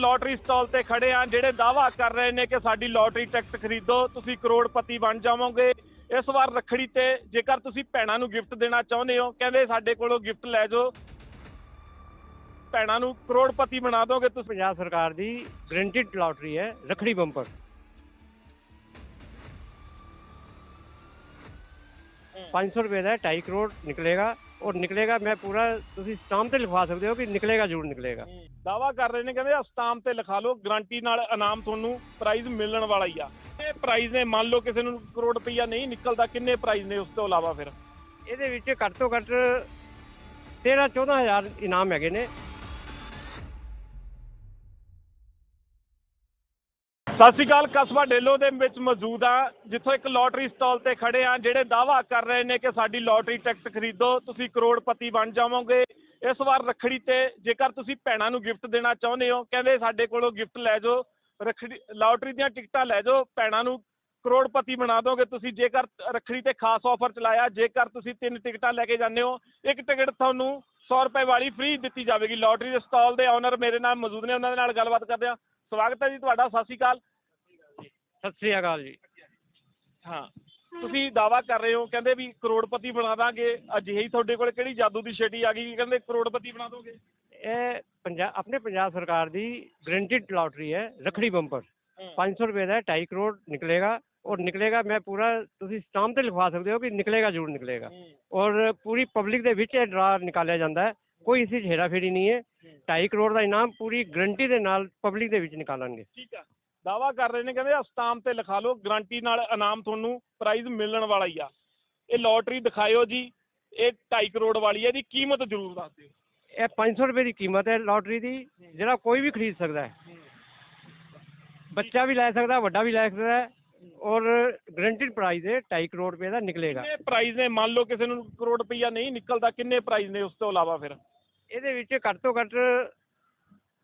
Lottery stall ਤੇ ਖੜੇ ਆ ਜਿਹੜੇ ਦਾਵਾ ਕਰ ਰਹੇ ਨੇ ਕਿ ਸਾਡੀ ਲੋਟਰੀ ਟਿਕਟ ਖਰੀਦੋ ਤੁਸੀਂ ਕਰੋੜਪਤੀ ਬਣ ਜਾਵੋਗੇ। ਇਸ ਵਾਰ ਰੱਖੜੀ ਤੇ ਜੇਕਰ ਤੁਸੀਂ ਭੈਣਾਂ ਨੂੰ ਗਿਫਟ ਦੇਣਾ ਚਾਹੁੰਦੇ ਹੋ ਕਹਿੰਦੇ ਸਾਡੇ ਕੋਲੋਂ ਗਿਫਟ ਲੈ ਜਾਓ। ਭੈਣਾਂ ਨੂੰ ਕਰੋੜਪਤੀ ਬਣਾ ਦੋਗੇ ਤੁਸੀਂ। ਪੰਜਾਬ ਸਰਕਾਰ ਦੀ ਗਰੰਟਿਡ ਲਾਟਰੀ ਹੈ ਰਖੜੀ ਬੰਪਰ। 500 ਰੁਪਏ ਦਾ 2.5 ਕਰੋੜ ਨਿਕਲੇਗਾ। ਔਰ ਨਿਕਲੇਗਾ ਮੈਂ ਪੂਰਾ ਤੁਸੀਂ ਸਟਾਂਪ ਤੇ ਲਿਖਵਾ ਸਕਦੇ ਹੋ ਕਿ ਨਿਕਲੇਗਾ ਜ਼ਰੂਰ ਨਿਕਲੇਗਾ। ਦਾਵਾ ਕਰ ਰਹੇ ਨੇ ਕਹਿੰਦੇ ਅਸਤਾਮ ਤੇ ਲਿਖਾ ਲਓ ਗਾਰੰਟੀ ਨਾਲ ਇਨਾਮ ਤੁਹਾਨੂੰ ਪ੍ਰਾਈਜ਼ ਮਿਲਣ ਵਾਲਾ ਹੀ ਆ। ਇਹ ਪ੍ਰਾਈਜ਼ ਨੇ ਮੰਨ ਲਓ ਕਿਸੇ ਨੂੰ ਕਰੋੜ ਰੁਪਈਆ ਨਹੀਂ ਨਿਕਲਦਾ ਕਿੰਨੇ ਪ੍ਰਾਈਜ਼ ਨੇ ਉਸ ਤੋਂ ਇਲਾਵਾ ਫਿਰ? ਇਹਦੇ ਵਿੱਚ ਘੱਟ ਤੋਂ ਘੱਟ 13 14000 ਇਨਾਮ ਹੈਗੇ ਨੇ। ਸਤਿ ਸ਼੍ਰੀ ਅਕਾਲ, ਕਸਬਾ ਡੇਲੋ ਦੇ ਵਿੱਚ ਮੌਜੂਦ ਆ ਜਿੱਥੋਂ ਇੱਕ ਲੋਟਰੀ ਸਟਾਲ ਤੇ ਖੜੇ ਆ ਜਿਹੜੇ ਦਾਵਾ ਕਰ ਰਹੇ ਨੇ ਕਿ ਸਾਡੀ ਲੋਟਰੀ ਟਿਕਟ ਖਰੀਦੋ, ਤੁਸੀਂ ਕਰੋੜਪਤੀ ਬਣ ਜਾਵੋਗੇ। ਇਸ ਵਾਰ ਰੱਖੜੀ ਤੇ ਜੇਕਰ ਤੁਸੀਂ ਭੈਣਾਂ ਨੂੰ ਗਿਫਟ ਦੇਣਾ ਚਾਹੁੰਦੇ ਹੋ, ਕਹਿੰਦੇ ਸਾਡੇ ਕੋਲੋਂ ਗਿਫਟ ਲੈ ਜਾਓ, ਰੱਖੜੀ ਲੋਟਰੀ ਦੀਆਂ ਟਿਕਟਾਂ ਲੈ ਜਾਓ, ਭੈਣਾਂ ਨੂੰ ਕਰੋੜਪਤੀ ਬਣਾ ਦੋਗੇ ਤੁਸੀਂ, ਜੇਕਰ ਰੱਖੜੀ ਤੇ ਖਾਸ ਆਫਰ ਚਲਾਇਆ, ਜੇਕਰ ਤੁਸੀਂ ਤਿੰਨ ਟਿਕਟਾਂ ਲੈ ਕੇ ਜਾਂਦੇ ਹੋ, ਇੱਕ ਟਿਕਟ ਤੁਹਾਨੂੰ 100 ਰੁਪਏ ਵਾਲੀ ਫ੍ਰੀ ਦਿੱਤੀ ਜਾਵੇਗੀ। ਲੋਟਰੀ ਦੇ ਸਟਾਲ ਦੇ ਓਨਰ ਮੇਰੇ ਨਾਲ ਮੌਜੂਦ ਨੇ, ਉਹਨਾਂ ਦੇ ਨਾਲ ਗੱਲਬਾਤ ਕਰਦੇ ਆ ਸਵਾਗਤ ਹੈ ਜੀ ਤੁਹਾਡਾ, ਸਤਿ ਸ਼੍ਰੀ ਅਕਾਲ। ਸਤਿ ਸ੍ਰੀ ਅਕਾਲ ਜੀ। ਹਾਂ ਤੁਸੀਂ ਦਾਵਾ ਕਰ ਰਹੇ ਹੋ ਕਹਿੰਦੇ ਵੀ ਕਰੋੜਪਤੀ ਬਣਾ ਦਾਂਗੇ ਅਜਿਹੀ ਤੁਹਾਡੇ ਕੋਲ ਕਿਹੜੀ ਜਾਦੂ ਦੀ ਛੇਟੀ ਆ ਗਈ ਕਿ ਕਹਿੰਦੇ ਕਰੋੜਪਤੀ ਬਣਾ ਦੋਗੇ? ਇਹ ਪੰਜਾਬ ਆਪਣੇ ਪੰਜਾਬ ਸਰਕਾਰ ਦੀ ਗਰੰਟਿਡ ਲਾਟਰੀ ਹੈ ਰਖੜੀ ਬੰਪਰ। 500 ਰੁਪਏ ਦਾ 2.5 ਕਰੋੜ ਨਿਕਲੇਗਾ ਔਰ ਨਿਕਲੇਗਾ ਮੈਂ ਪੂਰਾ ਤੁਸੀਂ ਸਟਾਂਪ ਤੇ ਲਿਖਵਾ ਸਕਦੇ ਹੋ ਕਿ ਨਿਕਲੇਗਾ ਜ਼ਰੂਰ ਨਿਕਲੇਗਾ। ਔਰ ਪੂਰੀ ਪਬਲਿਕ ਦੇ ਵਿੱਚ ਇਹ ਡਰਾ ਨਿਕਾਲਿਆ ਜਾਂਦਾ ਹੈ ਕੋਈ ਇਸ ਵਿੱਚ ਹੇਰਾਫੇਰੀ ਨਹੀਂ ਹੈ। 2.5 ਕਰੋੜ ਦਾ ਇਨਾਮ ਪੂਰੀ ਗਰੰਟੀ ਦੇ ਨਾਲ ਪਬਲਿਕ ਦੇ ਵਿੱਚ ਨਿਕਾਲਾਂਗੇ। ਠੀਕ ਆ। ਦਾਵਾ ਕਰ ਰਹੇ ਨੇ ਕਹਿੰਦੇ ਅਸਤਾਮ ਤੇ ਲਿਖਾ ਲਓ ਗਾਰੰਟੀ ਨਾਲ ਇਨਾਮ ਤੁਹਾਨੂੰ ਪ੍ਰਾਈਜ਼ ਮਿਲਣ ਵਾਲਾ ਹੀ ਆ। ਇਹ ਲੋਟਰੀ ਦਿਖਾਇਓ ਜੀ ਇਹ 2.5 ਕਰੋੜ ਵਾਲੀ ਹੈ ਇਹਦੀ ਕੀਮਤ ਜ਼ਰੂਰ ਦੱਸ ਦਿਓ। ਇਹ 500 ਰੁਪਏ ਦੀ ਕੀਮਤ ਹੈ ਲਾਟਰੀ ਦੀ ਜਿਹੜਾ ਕੋਈ ਵੀ ਖਰੀਦ ਸਕਦਾ ਹੈ। ਬੱਚਾ ਵੀ ਲੈ ਸਕਦਾ ਵੱਡਾ ਵੀ ਲੈ ਸਕਦਾ ਹੈ ਔਰ ਗਰੰਟਿਡ ਪ੍ਰਾਈਸ ਹੈ 2.5 ਕਰੋੜ ਰੁਪਏ ਦਾ ਨਿਕਲੇਗਾ। ਕਿੰਨੇ ਪ੍ਰਾਈਜ਼ ਨੇ? ਮੰਨ ਲਓ ਕਿਸੇ ਨੂੰ ਕਰੋੜ ਰੁਪਈਆ ਨਹੀਂ ਨਿਕਲਦਾ ਕਿੰਨੇ ਪ੍ਰਾਈਜ਼ ਨੇ ਉਸ ਤੋਂ ਇਲਾਵਾ ਫਿਰ? ਇਹਦੇ ਵਿੱਚ ਘੱਟ ਤੋਂ ਘੱਟ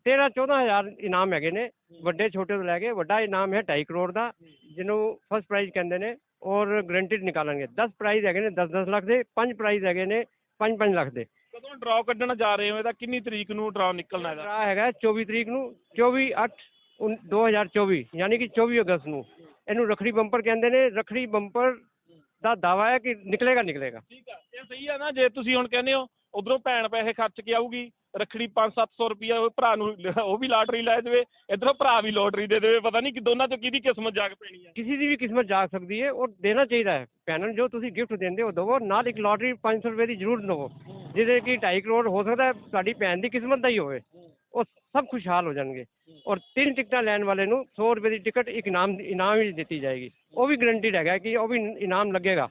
13 14000 ਇਨਾਮ ਹੈਗੇ ਨੇ ਵੱਡੇ ਛੋਟੇ ਤੋਂ ਲੈ ਕੇ ਵੱਡਾ ਇਨਾਮ ਹੈ 2.5 ਕਰੋੜ ਦਾ ਜਿਹਨੂੰ ਫਸਟ ਪ੍ਰਾਈਜ਼ ਕਹਿੰਦੇ ਨੇ ਔਰ ਗਰੰਟਿਡ ਨਿਕਾਲਾਂਗੇ। 10 ਪ੍ਰਾਈਜ਼ ਹੈਗੇ ਨੇ 10 10 ਲੱਖ ਦੇ 5 ਪ੍ਰਾਈਜ਼ ਹੈਗੇ ਨੇ 5 5 ਲੱਖ ਦੇ। ਕਦੋਂ ਡਰਾਅ ਕੱਢਣ ਜਾ ਰਹੇ ਹੋ ਇਹਦਾ? ਕਿੰਨੀ ਤਰੀਕ ਨੂੰ ਡਰਾਅ ਨਿਕਲਣਾ ਇਹਦਾ? ਡਰਾ ਹੈਗਾ 24 ਤਰੀਕ ਨੂੰ 24 8 2024 ਯਾਨੀ ਕਿ 24 ਅਗਸਤ ਨੂੰ। ਇਹਨੂੰ ਰਖੜੀ ਬੰਪਰ ਕਹਿੰਦੇ ਨੇ ਰਖੜੀ ਬੰਪਰ ਦਾ ਦਾਵਾ ਹੈ ਕਿ ਨਿਕਲੇਗਾ ਨਿਕਲੇਗਾ। ਠੀਕ ਆ ਇਹ ਸਹੀ ਆ ਨਾ ਜੇ ਤੁਸੀਂ ਹੁਣ ਕਹਿੰਦੇ ਹੋ ਉਧਰੋਂ ਭੈਣ ਪੈਸੇ ਖਰਚ ਕੇ ਆਊਗੀ ਰੱਖੜੀ 5-700 ਰੁਪਈਆ ਉਹ ਭਰਾ ਨੂੰ ਉਹ ਵੀ ਲਾਟਰੀ ਲੈ ਦੇਵੇ ਇਧਰੋਂ ਭਰਾ ਵੀ ਲੋਟਰੀ ਦੇ ਦੇਵੇ ਪਤਾ ਨਹੀਂ ਕਿ ਦੋਨਾਂ ਚੋਂ ਕਿਹਦੀ ਕਿਸਮਤ ਜਾਗ ਪੈਣੀ ਆ। ਕਿਸੇ ਦੀ ਵੀ ਕਿਸਮਤ ਜਾਗ ਸਕਦੀ ਹੈ ਔਰ ਦੇਣਾ ਚਾਹੀਦਾ ਹੈ। ਭੈਣਾਂ ਜੋ ਤੁਸੀਂ ਗਿਫਟ ਦਿੰਦੇ ਹੋ ਦਵੋ ਨਾਲ ਇੱਕ ਲਾਟਰੀ 500 ਰੁਪਏ ਦੀ ਜ਼ਰੂਰ ਦਵੋ। ਜਿਹਦੇ ਕਿ 2.5 ਕਰੋੜ ਹੋ ਸਕਦਾ ਹੈ ਤੁਹਾਡੀ ਭੈਣ ਦੀ ਕਿਸਮਤ ਦਾ ਹੀ ਹੋਵੇ। ਉਹ ਸਭ ਖੁਸ਼ਹਾਲ ਹੋ ਜਾਣਗੇ। ਔਰ ਤਿੰਨ ਟਿਕਟਾਂ ਲੈਣ ਵਾਲੇ ਨੂੰ 100 ਰੁਪਏ ਦੀ ਟਿਕਟ ਇੱਕ ਇਨਾਮ ਇਨਾਮ ਹੀ ਦਿੱਤੀ ਜਾਏਗੀ। ਉਹ ਵੀ ਗਰੰਟਿਡ ਹੈਗਾ ਕਿ ਉਹ ਵੀ ਇਨਾਮ ਲੱਗੇਗਾ।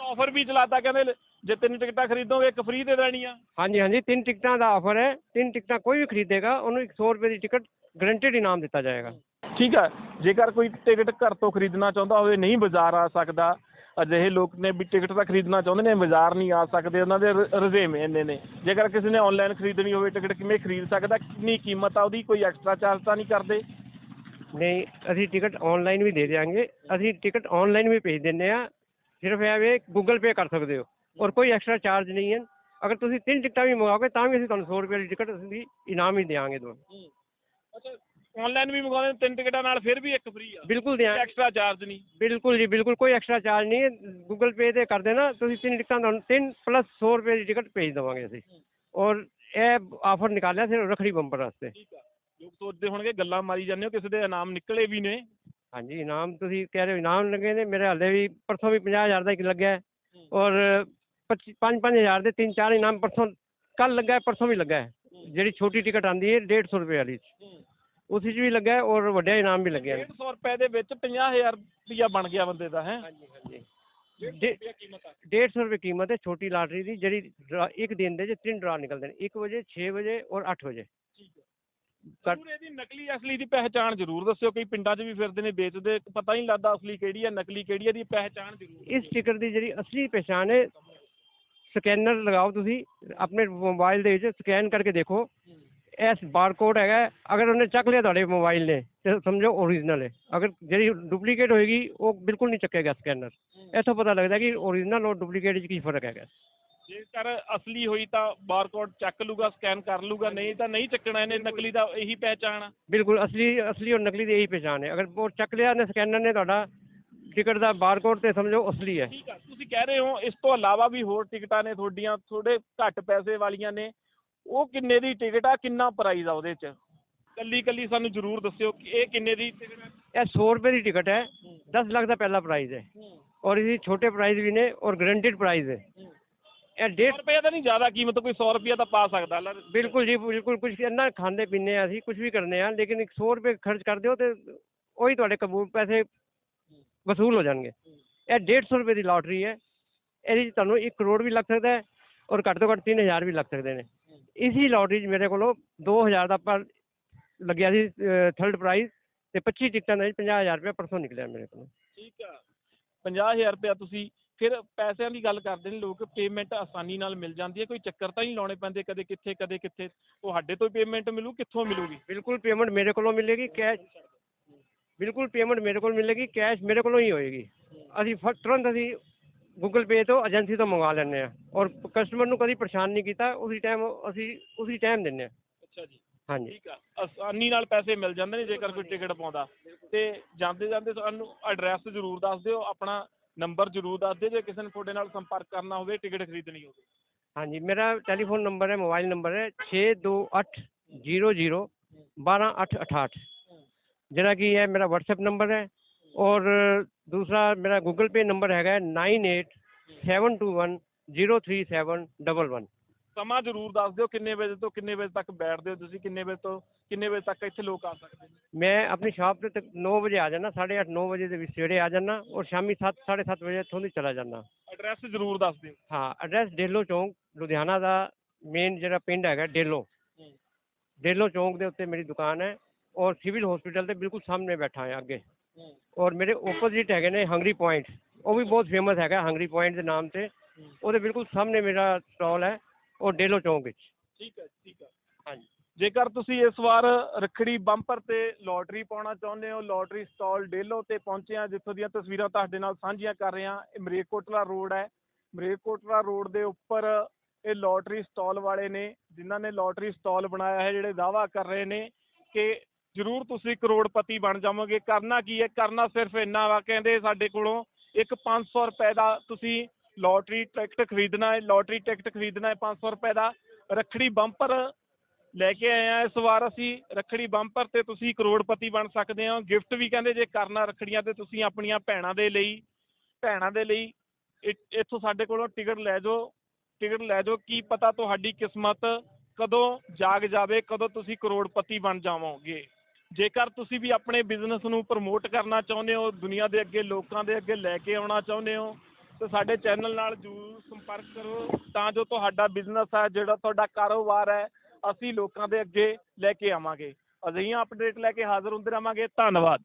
ਆਫਰ ਵੀ ਚਲਾਤਾ ਕਹਿੰਦੇ ਜੇ ਤਿੰਨ ਟਿਕਟਾਂ ਖਰੀਦੋਗੇ ਇੱਕ ਫ੍ਰੀ ਦੇ ਦੇਣੀ ਆ। ਹਾਂਜੀ ਹਾਂਜੀ ਤਿੰਨ ਟਿਕਟਾਂ ਦਾ ਆਫਰ ਹੈ। ਤਿੰਨ ਟਿਕਟਾਂ ਕੋਈ ਵੀ ਖਰੀਦੇਗਾ ਉਹਨੂੰ 100 ਰੁਪਏ ਦੀ ਟਿਕਟ ਗਰੰਟਿਡ ਇਨਾਮ ਦਿੱਤਾ ਜਾਏਗਾ। ਠੀਕ ਆ। ਜੇਕਰ ਕੋਈ ਟਿਕਟ ਘਰ ਤੋਂ ਖਰੀਦਣਾ ਚਾਹੁੰਦਾ ਹੋਵੇ ਨਹੀਂ ਬਾਜ਼ਾਰ ਆ ਸਕਦਾ। ਅਜਿਹੇ ਲੋਕ ਨੇ ਵੀ ਟਿਕਟ ਤਾਂ ਖਰੀਦਣਾ ਚਾਹੁੰਦੇ ਨੇ ਬਾਜ਼ਾਰ ਨਹੀਂ ਆ ਸਕਦੇ ਉਹਨਾਂ ਦੇ ਰੁਝੇਵੇਂ ਇੰਨੇ ਨੇ। ਜੇਕਰ ਕਿਸੇ ਨੇ ਆਨਲਾਈਨ ਖਰੀਦਣੀ ਹੋਵੇ ਟਿਕਟ ਕਿਵੇਂ ਖਰੀਦ ਸਕਦਾ ਕਿੰਨੀ ਕੀਮਤ ਆ ਉਹਦੀ ਕੋਈ ਐਕਸਟਰਾ ਚਾਰਜ ਤਾਂ ਨਹੀਂ ਕਰਦੇ? ਨਹੀਂ ਅਸੀਂ ਟਿਕਟ ਆਨਲਾਈਨ ਵੀ ਦੇ ਦਿਆਂਗੇ। ਅਸੀਂ ਟਿਕਟ ਆਨਲਾਈਨ ਵੀ ਭੇਜ ਦਿੰਦੇ ਆ। ਸਿਰਫ ਇਹ ਵੇ ਗੂਗਲ ਪੇ ਕਰ ਸਕਦੇ ਹੋ। ਔਰ ਕੋਈ ਐਕਸਟਰਾ ਚਾਰਜ ਨਹੀਂ ਹੈ। ਅਗਰ ਤੁਸੀਂ ਤਿੰਨ ਟਿਕਟਾਂ ਵੀ ਮੰਗਾਓਗੇ ਤਾਂ ਵੀ ਅਸੀਂ ਤੁਹਾਨੂੰ 100 ਰੁਪਏ ਦੀ ਟਿਕਟ ਅਸੀਂ ਇਨਾਮ ਹੀ ਦੇਵਾਂਗੇ ਤੁਹਾਨੂੰ ਅੱਛਾ ਆਨਲਾਈਨ ਵੀ ਮੰਗਾਉਂਦੇ ਤਿੰਨ ਟਿਕਟਾਂ ਨਾਲ ਫਿਰ ਵੀ ਇੱਕ ਫ੍ਰੀ ਆ। ਬਿਲਕੁਲ ਦਿਆਂਗੇ। ਐਕਸਟਰਾ ਚਾਰਜ ਨਹੀਂ। ਬਿਲਕੁਲ ਜੀ ਬਿਲਕੁਲ ਕੋਈ ਐਕਸਟਰਾ ਚਾਰਜ ਨਹੀਂ ਹੈ। ਗੂਗਲ ਪੇ ਤੇ ਕਰ ਦੇਣਾ ਤੁਸੀਂ ਤਿੰਨ ਟਿਕਟਾਂ ਤੁਹਾਨੂੰ ਤਿੰਨ ਪਲੱਸ 100 ਰੁਪਏ ਦੀ ਟਿਕਟ ਭੇਜ ਦੇਵਾਂਗੇ ਅਸੀਂ। ਔਰ ਇਹ ਆਫਰ ਨਿਕਾਲਿਆ ਸਿਰਫ ਰਖੜੀ ਬੰਪਰ ਵਾਸਤੇ। ਠੀਕ ਆ। ਲੋਕ ਸੋਚਦੇ ਹੋਣਗੇ ਗੱਲਾਂ ਮਾਰੀ ਜਾਂਦੇ ਹੋ ਕਿਸੇ ਦੇ ਇਨਾਮ ਨਿਕਲੇ ਵੀ ਨੇ। ਹਾਂਜੀ ਇਨਾਮ ਤੁਸੀਂ ਕਹਿ ਰਹੇ ਹੋ ਇਨਾਮ ਲੱਗੇ ਨੇ ਮੇਰੇ ਹਾਲੇ ਵੀ ਪਰਸੋਂ ਵੀ 50000 ਦਾ ਇੱਕ ਲੱਗਿਆ। ਔਰ 25 5000 ਦੇ ਤਿੰਨ ਚਾਰ ਇਨਾਮ ਪਰਸੋਂ ਕੱਲ ਲੱਗਾ ਪਰਸੋਂ ਵੀ ਲੱਗਾ। ਜਿਹੜੀ ਛੋਟੀ ਟਿਕਟ ਆਂਦੀ ਹੈ 150 ਰੁਪਏ ਵਾਲੀ। ਉਸ ਵਿੱਚ ਵੀ ਲੱਗਾ ਔਰ ਵੱਡੇ ਇਨਾਮ ਵੀ ਲੱਗੇ ਹਨ 150 ਰੁਪਏ ਦੇ ਵਿੱਚ 50000 ਰੁਪਇਆ ਬਣ ਗਿਆ ਬੰਦੇ ਦਾ ਹੈ। ਹਾਂਜੀ ਹਾਂਜੀ। 150 ਰੁਪਏ ਕੀਮਤ ਹੈ ਛੋਟੀ ਲਾਟਰੀ ਦੀ ਜਿਹੜੀ ਇੱਕ ਦਿਨ ਦੇ ਚ ਤਿੰਨ ਡਰਾ ਨਿਕਲਦੇ ਨੇ 1 ਵਜੇ 6 ਵਜੇ ਔਰ 8 ਵਜੇ। ਜ਼ਰੂਰ ਇਹਦੀ ਨਕਲੀ ਅਸਲੀ ਦੀ ਪਹਿਚਾਣ ਜ਼ਰੂਰ ਦੱਸਿਓ ਕਈ ਪਿੰਡਾਂ 'ਚ ਵੀ ਫਿਰਦੇ ਨੇ ਵੇਚਦੇ ਪਤਾ ਹੀ ਨਹੀਂ ਲੱਗਦਾ ਅਸਲੀ ਕਿਹੜੀ ਹੈ ਨਕਲੀ ਕਿਹੜੀ ਹੈ ਦੀ ਪਹਿਚਾਣ ਜ਼ਰੂਰ ਇਸ ਟਿਕਟ ਦੀ ਜਿਹੜੀ ਅਸਲੀ ਪਛਾਣ ਹੈ ਸਕੈਨਰ ਲਗਾਓ ਤੁਸੀਂ ਆਪਣੇ ਮੋਬਾਈਲ ਦੇ ਵਿੱਚ ਸਕੈਨ ਕਰਕੇ ਦੇਖੋ। ਇਸ ਬਾਰਕੋਡ ਹੈਗਾ। ਅਗਰ ਉਹਨੇ ਚੱਕ ਲਿਆ ਤੁਹਾਡੇ ਮੋਬਾਈਲ ਨੇ ਤੇ ਸਮਝੋ ਓਰੀਜਨਲ ਹੈ। ਅਗਰ ਜਿਹੜੀ ਡੁਪਲੀਕੇਟ ਹੋਏਗੀ ਉਹ ਬਿਲਕੁਲ ਨਹੀਂ ਚੱਕੇਗਾ ਸਕੈਨਰ। ਇੱਥੋਂ ਪਤਾ ਲੱਗਦਾ ਕਿ ਓਰੀਜਨਲ ਔਰ ਡੁਪਲੀਕੇਟ ਵਿੱਚ ਕੀ ਫ਼ਰਕ ਹੈਗਾ। ਜੇਕਰ ਅਸਲੀ ਹੋਈ ਤਾਂ ਬਾਰਕੋਡ ਚੱਕ ਲੂਗਾ ਸਕੈਨ ਕਰ ਲੂਗਾ ਨਹੀਂ ਤਾਂ ਨਹੀਂ ਚੱਕਣਾ ਇਹਨੇ ਨਕਲੀ ਦਾ ਇਹੀ ਪਹਿਚਾਣ। ਆ ਬਿਲਕੁਲ ਅਸਲੀ ਅਸਲੀ ਔਰ ਨਕਲੀ ਦੀ ਇਹੀ ਪਛਾਣ ਹੈ। ਅਗਰ ਉਹ ਚੱਕ ਲਿਆ ਨੇ ਸਕੈਨਰ ਨੇ ਤੁਹਾਡਾ ਟਿਕਟ ਦਾ ਬਾਰਕੋਡ ਤੇ ਸਮਝੋ ਅਸਲੀ ਹੈ। ਠੀਕ ਆ ਤੁਸੀਂ ਕਹਿ ਰਹੇ ਹੋ ਇਸ ਤੋਂ ਇਲਾਵਾ ਵੀ ਹੋਰ ਟਿਕਟਾਂ ਨੇ ਤੁਹਾਡੀਆਂ ਥੋੜੇ ਘੱਟ ਪੈਸੇ ਵਾਲੀਆਂ ਨੇ। ਉਹ ਕਿੰਨੇ ਦੀ ਟਿਕਟ ਆ ਕਿੰਨਾ ਪ੍ਰਾਈਸ ਆ ਉਹਦੇ ਚ? ਕੱਲੀ ਕੱਲੀ ਸਾਨੂੰ ਜ਼ਰੂਰ ਦੱਸਿਓ ਕਿ ਇਹ ਕਿੰਨੇ ਦੀ ਟਿਕਟ ਆ। ਇਹ 100 ਰੁਪਏ ਦੀ ਟਿਕਟ ਹੈ 10 ਲੱਖ ਦਾ ਪਹਿਲਾ ਪ੍ਰਾਈਜ਼ ਹੈ। ਔਰ ਇਹਦੀ ਛੋਟੇ ਪ੍ਰਾਈਜ਼ ਵੀ ਨੇ ਔਰ ਗਰੰਟਿਡ ਪ੍ਰਾਈਜ਼ ਹੈ। ਇਹ 100 ਡੇਢ ਰੁਪਏ ਤਾਂ ਨਹੀਂ ਜ਼ਿਆਦਾ ਕੀਮਤ ਕੋਈ 100 ਰੁਪਏ ਤਾਂ ਪਾ ਸਕਦਾ। ਲੈ ਬਿਲਕੁਲ ਜੀ ਬਿਲਕੁਲ ਕੁਝ ਇੰਨਾ ਖਾਂਦੇ ਪੀਂਦੇ ਆ ਅਸੀਂ ਕੁਝ ਵੀ ਕਰਨੇ ਆ ਲੇਕਿਨ 100 ਰੁਪਏ ਖਰਚ ਕਰ ਦਿਓ ਤੇ ਉਹੀ ਤੁਹਾਡੇ ਕਬੂਲ ਪੈਸੇ ਵਸੂਲ ਹੋ ਜਾਣਗੇ। ਇਹ 150 ਰੁਪਏ ਦੀ ਲਾਟਰੀ ਹੈ। ਇਹਦੇ 'ਚ ਤੁਹਾਨੂੰ 1 ਕਰੋੜ ਵੀ ਲੱਗ ਸਕਦਾ ਹੈ ਔਰ ਘੱਟ ਤੋਂ ਘੱਟ 3000 ਵੀ ਲੱਗ ਸਕਦੇ ਨੇ। ਇਸੀ ਲਾਟਰੀ 'ਚ ਮੇਰੇ ਕੋਲੋਂ 2000 ਦਾ ਪਰ ਲੱਗਿਆ ਸੀ ਥਰਡ ਪ੍ਰਾਈਜ਼ ਤੇ 25 ਟਿਕਟਾਂ ਦਾ 50000 ਰੁਪਏ ਪਰਸੋਂ ਨਿਕਲਿਆ ਮੇਰੇ ਕੋਲੋਂ। ਠੀਕ ਆ। 50000 ਰੁਪਇਆ ਤੁਸੀਂ ਫਿਰ ਪੈਸਿਆਂ ਦੀ ਗੱਲ ਕਰਦੇ ਨੇ ਲੋਕ ਪੇਮੈਂਟ ਆਸਾਨੀ ਨਾਲ ਮਿਲ ਜਾਂਦੀ ਹੈ ਕੋਈ ਚੱਕਰ ਤਾਂ ਨਹੀਂ ਲਾਉਣੇ ਪੈਂਦੇ ਕਦੇ ਕਿੱਥੇ ਕਦੇ ਕਿੱਥੇ। ਤੁਹਾਡੇ ਤੋਂ ਪੇਮੈਂਟ ਮਿਲੂ ਕਿੱਥੋਂ ਮਿਲੂਗੀ? ਬਿਲਕੁਲ ਪੇਮੈਂਟ ਮੇਰੇ ਕੋਲੋਂ ਮਿਲੇਗੀ ਕੈਸ਼ ਬਿਲਕੁਲ ਪੇਮੈਂਟ ਮੇਰੇ ਕੋਲ ਮਿਲੇਗੀ ਕੈਸ਼ ਮੇਰੇ ਕੋਲੋਂ ਹੀ ਹੋਏਗੀ। ਅਸੀਂ ਤੁਰੰਤ ਅਸੀਂ ਗੂਗਲ ਪੇ ਤੋਂ ਏਜੰਸੀ ਤੋਂ ਮੰਗਵਾ ਲੈਂਦੇ ਆ ਔਰ ਕਸਟਮਰ ਨੂੰ ਕਦੀ ਪਰੇਸ਼ਾਨ ਨਹੀਂ ਕੀਤਾ ਉਸੇ ਟਾਈਮ ਅਸੀਂ ਉਸੇ ਟਾਈਮ ਦਿੰਦੇ ਆ ਅੱਛਾ ਜੀ। ਹਾਂਜੀ। ਠੀਕ ਆ। ਆਸਾਨੀ ਨਾਲ ਪੈਸੇ ਮਿਲ ਜਾਂਦੇ ਨੇ ਜੇਕਰ ਕੋਈ ਟਿਕਟ ਪਾਉਂਦਾ। ਤੇ ਜਾਂਦੇ ਜਾਂਦੇ ਸਾਨੂੰ ਐਡਰੈਸ ਜ਼ਰੂਰ ਦੱਸ ਦਿਓ ਆਪਣਾ ਨੰਬਰ ਜ਼ਰੂਰ ਦੱਸ ਦਿਓ ਜੇ ਕਿਸੇ ਨੇ ਤੁਹਾਡੇ ਨਾਲ ਸੰਪਰਕ ਕਰਨਾ ਹੋਵੇ ਟਿਕਟ ਖਰੀਦਣੀ ਹੋਵੇ। ਹਾਂਜੀ ਮੇਰਾ ਟੈਲੀਫੋਨ ਨੰਬਰ ਹੈ ਮੋਬਾਈਲ ਨੰਬਰ ਹੈ 6280012868 ਜਿਹੜਾ ਕਿ ਹੈ ਮੇਰਾ WhatsApp ਨੰਬਰ ਹੈ ਔਰ ਦੂਸਰਾ ਮੇਰਾ ਗੂਗਲ ਪੇ ਨੰਬਰ ਹੈਗਾ 9872103711 ਸਮਾਂ ਜ਼ਰੂਰ ਦੱਸ ਦਿਓ ਕਿੰਨੇ ਵਜੇ ਤੋਂ ਕਿੰਨੇ ਵਜੇ ਤੱਕ ਬੈਠਦੇ ਹੋ ਤੁਸੀਂ ਕਿੰਨੇ ਵਜੇ ਤੋਂ ਕਿੰਨੇ ਵਜੇ ਤੱਕ ਇੱਥੇ ਲੋਕ ਆ ਸਕਦੇ ਨੇ। ਮੈਂ ਆਪਣੀ ਸ਼ਾਪ ਤੇ 9 ਵਜੇ ਆ ਜਾਣਾ 8:30 9 ਵਜੇ ਦੇ ਵਿੱਚ ਸਵੇਰੇ ਆ ਜਾਣਾ ਔਰ ਸ਼ਾਮੀ 7 7:30 ਵਜੇ ਇੱਥੋਂ ਦੀ ਚਲਾ ਜਾਣਾ ਐਡਰੈਸ ਜ਼ਰੂਰ ਦੱਸ ਦਿਓ। ਹਾਂ ਐਡਰੈਸ ਡੇਲੋ ਚੌਂਕ ਲੁਧਿਆਣਾ ਦਾ ਮੇਨ ਜਿਹੜਾ ਪਿੰਡ ਹੈਗਾ ਡੇਲੋ। ਡੇਲੋ ਚੌਂਕ ਦੇ ਉੱਤੇ ਮੇਰੀ ਦੁਕਾਨ ਹੈ ਔਰ ਸਿਵਲ ਹਸਪੀਟਲ ਦੇ ਬਿਲਕੁਲ ਸਾਹਮਣੇ ਬੈਠਾ ਹਾਂ ਅੱਗੇ। ਔਰ ਮੇਰੇ ਓਪੋਜ਼ਿਟ ਹੈਗੇ ਨੇ ਹੰਗਰੀ ਪੁਆਇੰਟ ਉਹ ਵੀ ਬਹੁਤ ਫੇਮਸ ਹੈਗਾ ਹੰਗਰੀ ਪੁਆਇੰਟ ਦੇ ਨਾਮ ਤੇ। ਉਹਦੇ ਬਿਲਕੁਲ ਸਾਹਮਣੇ ਮੇਰਾ ਸਟਾਲ ਹੈ ਉਹ ਡੇਲੋ ਚੌਂਕ ਵਿੱਚ। ਠੀਕ ਹੈ ਠੀਕ ਹੈ। ਹਾਂਜੀ। ਜੇਕਰ ਤੁਸੀਂ ਇਸ ਵਾਰ ਰੱਖੜੀ ਬੰਪਰ ਤੇ ਲੋਟਰੀ ਪਾਉਣਾ ਚਾਹੁੰਦੇ ਹੋ, ਲੋਟਰੀ ਸਟਾਲ ਡੇਲੋ ਤੇ ਪਹੁੰਚਿਆ ਜਿੱਥੋਂ ਦੀਆਂ ਤਸਵੀਰਾਂ ਤੁਹਾਡੇ ਨਾਲ ਸਾਂਝੀਆਂ ਕਰ ਰਹੇ ਹਾਂ। ਇਹ ਮਰੇਕੋਟਲਾ ਰੋਡ ਹੈ। ਮਰੇਕੋਟਲਾ ਰੋਡ ਦੇ ਉੱਪਰ ਇਹ ਲੋਟਰੀ ਸਟਾਲ ਵਾਲੇ ਨੇ, ਜਿਨ੍ਹਾਂ ਨੇ ਲੋਟਰੀ ਸਟਾਲ ਬਣਾਇਆ ਹੈ, ਜਿਹੜੇ ਦਾਵਾ ਕਰ ਰਹੇ ਨੇ ਕਿ ਜ਼ਰੂਰ ਤੁਸੀਂ ਕਰੋੜਪਤੀ ਬਣ ਜਾਵੋਗੇ। ਕਰਨਾ ਕੀ ਹੈ? ਕਰਨਾ ਸਿਰਫ ਇੰਨਾ ਵਾ, ਕਹਿੰਦੇ ਸਾਡੇ ਕੋਲੋਂ ਇੱਕ 500 ਰੁਪਏ ਦਾ ਤੁਸੀਂ ਲੋਟਰੀ ਟਿਕਟ ਖਰੀਦਣਾ ਹੈ, ਲੋਟਰੀ ਟਿਕਟ ਖਰੀਦਣਾ ਹੈ 500 ਰੁਪਏ ਦਾ। ਰੱਖੜੀ ਬੰਪਰ ਲੈ ਕੇ ਆਏ ਆ। ਇਸ ਵਾਰ ਅਸੀਂ ਰੱਖੜੀ ਬੰਪਰ ਤੇ ਤੁਸੀਂ ਕਰੋੜਪਤੀ ਬਣ ਸਕਦੇ ਹੋ। ਗਿਫਟ ਵੀ ਕਹਿੰਦੇ ਜੇ ਕਰਨਾ ਰੱਖੜੀਆਂ ਤੇ ਤੁਸੀਂ ਆਪਣੀਆਂ ਭੈਣਾਂ ਦੇ ਲਈ, ਭੈਣਾਂ ਦੇ ਲਈ ਇ- ਇੱਥੋਂ ਸਾਡੇ ਕੋਲੋਂ ਟਿਕਟ ਲੈ ਜਾਓ। ਟਿਕਟ ਲੈ ਜਾਓ। ਕੀ ਪਤਾ ਤੁਹਾਡੀ ਕਿਸਮਤ ਕਦੋਂ ਜਾਗ ਜਾਵੇ, ਕਦੋਂ ਤੁਸੀਂ ਕਰੋੜਪਤੀ ਬਣ ਜਾਵੋਗੇ। ਜੇਕਰ ਤੁਸੀਂ ਵੀ ਆਪਣੇ ਬਿਜ਼ਨਸ ਨੂੰ ਪ੍ਰਮੋਟ ਕਰਨਾ ਚਾਹੁੰਦੇ ਹੋ, ਦੁਨੀਆ ਦੇ ਅੱਗੇ, ਲੋਕਾਂ ਦੇ ਅੱਗੇ ਲੈ ਕੇ ਆਉਣਾ ਚਾਹੁੰਦੇ ਹੋ, ਤਾਂ ਸਾਡੇ ਚੈਨਲ ਨਾਲ ਜ਼ਰੂਰ ਸੰਪਰਕ ਕਰੋ। ਤਾਂ ਜੋ ਤੁਹਾਡਾ ਬਿਜ਼ਨਸ ਹੈ ਜਿਹੜਾ ਤੁਹਾਡਾ ਕਾਰੋਬਾਰ ਹੈ ਅਸੀਂ ਲੋਕਾਂ ਦੇ ਅੱਗੇ ਲੈ ਕੇ ਆਵਾਂਗੇ। ਅਜਿਹੀਆਂ ਅਪਡੇਟ ਲੈ ਕੇ ਹਾਜ਼ਰ ਹੁੰਦੇ ਰਹਾਂਗੇ। ਧੰਨਵਾਦ।